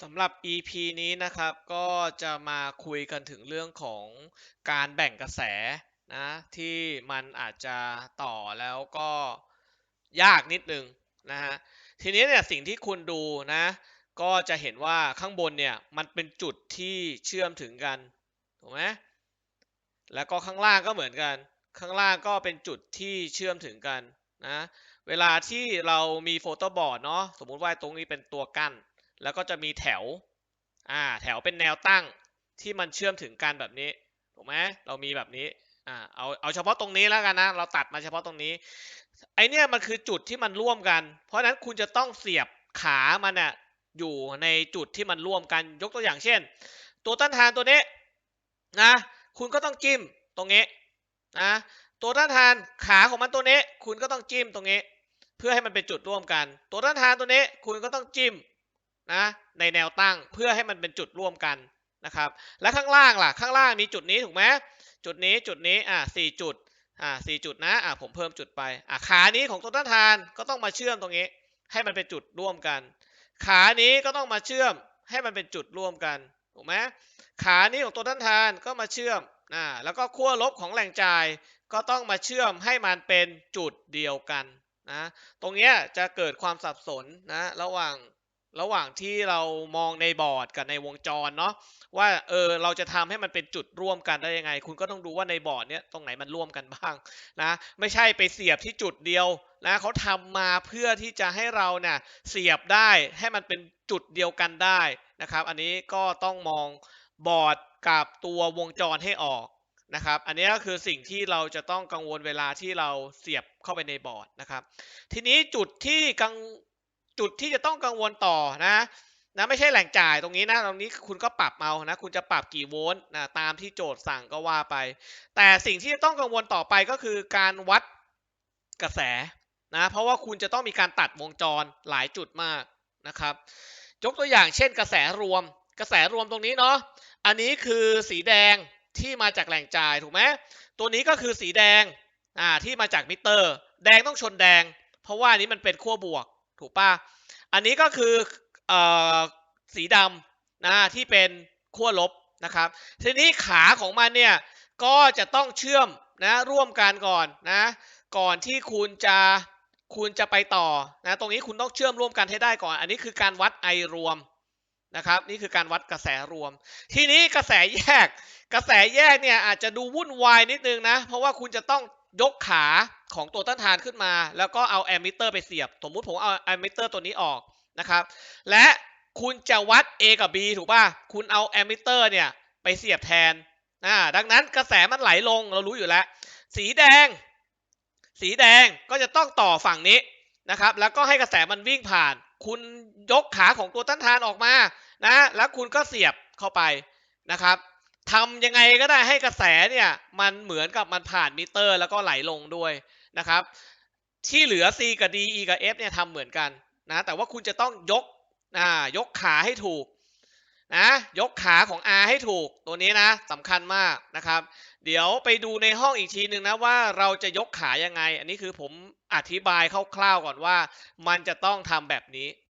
สำหรับ EP นี้นะครับก็จะมาคุยกันถึงเรื่องของการแบ่งกระแสนะที่มันอาจจะต่อแล้วก็ยากนิดนึงนะฮะทีนี้เนี่ยสิ่งที่คุณดูนะก็จะเห็นว่าข้างบนเนี่ยมันเป็นจุดที่เชื่อมถึงกันถูกไหมแล้วก็ข้างล่างก็เหมือนกัน ข้างล่างก็เป็นจุดที่เชื่อมถึงกันนะเวลาที่เรามีโฟโต้บอร์ดเนาะสมมุติว่าตรงนี้เป็นตัวกั้น แล้วก็จะมีแถว อ่า แถวเป็นแนวตั้งที่มันเชื่อมถึงกันแบบนี้ ถูกไหมเรามีแบบนี้ อ่า เอา เอาเฉพาะตรงนี้แล้วกันนะ เราตัดมาเฉพาะตรงนี้ ไอเนี่ยมันคือจุดที่มันร่วมกัน เพราะฉะนั้นคุณจะต้องเสียบขามันน่ะอยู่ในจุดที่มันร่วมกัน ยกตัวอย่างเช่น ตัวต้านทานตัวนี้นะ คุณก็ต้องจิ้มตรงนี้นะ ตัวต้านทานขาของมันตัวนี้ คุณก็ต้องจิ้มตรงนี้ เพื่อให้มันเป็นจุดร่วมกัน ตัวต้านทานตัวนี้ คุณก็ต้องจิ้ม นะในแนวตั้งเพื่อให้มันเป็นจุดร่วมกันนะครับ และข้างล่างล่ะ ข้างล่างมีจุดนี้ถูกไหมจุดนี้จุดนี้อะสี่จุดอะสี่จุดนะอะผมเพิ่มจุดไปอะขานี้ของตัวต้านทานก็ต้องมาเชื่อมตรงนี้ ให้มันเป็นจุดร่วมกัน ขานี้ก็ต้องมาเชื่อมให้มันเป็นจุดร่วมกันถูกไหมขานี้ของตัวต้านทานก็มาเชื่อมอ่าแล้วก็ขั้วลบของแหล่งจ่ายก็ต้องมาเชื่อมให้มันเป็นจุดเดียวกันนะตรงเนี้ยจะเกิดความสับสนนะระหว่าง ระหว่างที่เรามองในบอร์ดกับในวงจรเนาะว่าเออเราจะทำให้มันเป็นจุดร่วมกันได้ยังไง คุณก็ต้องดูว่าในบอร์ดเนี้ยตรงไหนมันร่วมกันบ้างนะไม่ใช่ไปเสียบที่จุดเดียวนะเขาทำมาเพื่อที่จะให้เราเนี่ยเสียบได้ให้มันเป็นจุดเดียวกันได้นะครับ อันนี้ก็ต้องมองบอร์ดกับตัววงจรให้ออกนะครับ อันนี้ก็คือสิ่งที่เราจะต้องกังวลเวลาที่เราเสียบเข้าไปในบอร์ดนะครับ ทีนี้จุดที่กัง จุดที่จะต้องกังวลต่อนะนะไม่ใช่แหล่งจ่ายตรงนี้นะตรงนี้คุณก็ปรับเอานะคุณจะปรับกี่โวลต์นะตามที่โจทย์สั่งก็ว่าไป แต่สิ่งที่จะต้องกังวลต่อไปก็คือการวัดกระแสนะเพราะว่าคุณจะต้องมีการตัดวงจรหลายจุดมากนะครับยกตัวอย่างเช่นกระแสรวม กระแสรวมตรงนี้เนาะอันนี้คือสีแดงที่มาจากแหล่งจ่ายถูกไหมตัวนี้ก็คือสีแดงอ่าที่มาจากมิเตอร์ แดงต้องชนแดง เพราะว่านนี้มันเป็นขั้วบวก ถูกปะอันนี้ก็คืออสีดำนะที่เป็นขั้วลบนะครับ ทีนี้ขาของมันเนี่ยก็จะต้องเชื่อมนะร่วมกันก่อนนะก่อนที่คุณจะคุณจะไปต่อนะตรงนี้คุณต้องเชื่อมร่วมกันให้ได้ก่อน อันนี้คือการวัดไอรวมนะครับนี่คือการวัดกระแสรวม ทีนี้กระแสแยก กระแสแยกเนี่ยอาจจะดูวุ่นวายนิดนึงนะเพราะว่าคุณจะต้อง ยกขาของตัวต้านทานขึ้นมา แล้วก็เอาแอมมิเตอร์ไปเสียบ สมมุติผมเอาแอมมิเตอร์ตัวนี้ออกนะครับ และคุณจะวัด A กับ B ถูกป่ะ คุณเอาแอมมิเตอร์เนี่ยไปเสียบแทนอ่าดังนั้นกระแสมันไหลลงเรารู้อยู่แล้ว สีแดง สีแดงก็จะต้องต่อฝั่งนี้นะครับ แล้วก็ให้กระแสมันวิ่งผ่าน คุณยกขาของตัวต้านทานออกมานะ แล้วคุณก็เสียบเข้าไปนะครับ ทำยังไงก็ได้ให้กระแสเนี่ยมันเหมือนกับมันผ่านมิเตอร์ แล้วก็ไหลลงด้วยนะครับ ที่เหลือ C กับ D E กับ F เนี่ยทำเหมือนกันนะแต่ว่าคุณจะต้องยกอ่ายกขาให้ถูกนะยกขาของ R ให้ถูกตัวนี้นะสำคัญมากนะครับ เดี๋ยวไปดูในห้องอีกทีหนึ่งนะว่าเราจะยกขายังไง อันนี้คือผมอธิบายคร่าวๆก่อนว่า มันจะต้องทำแบบนี้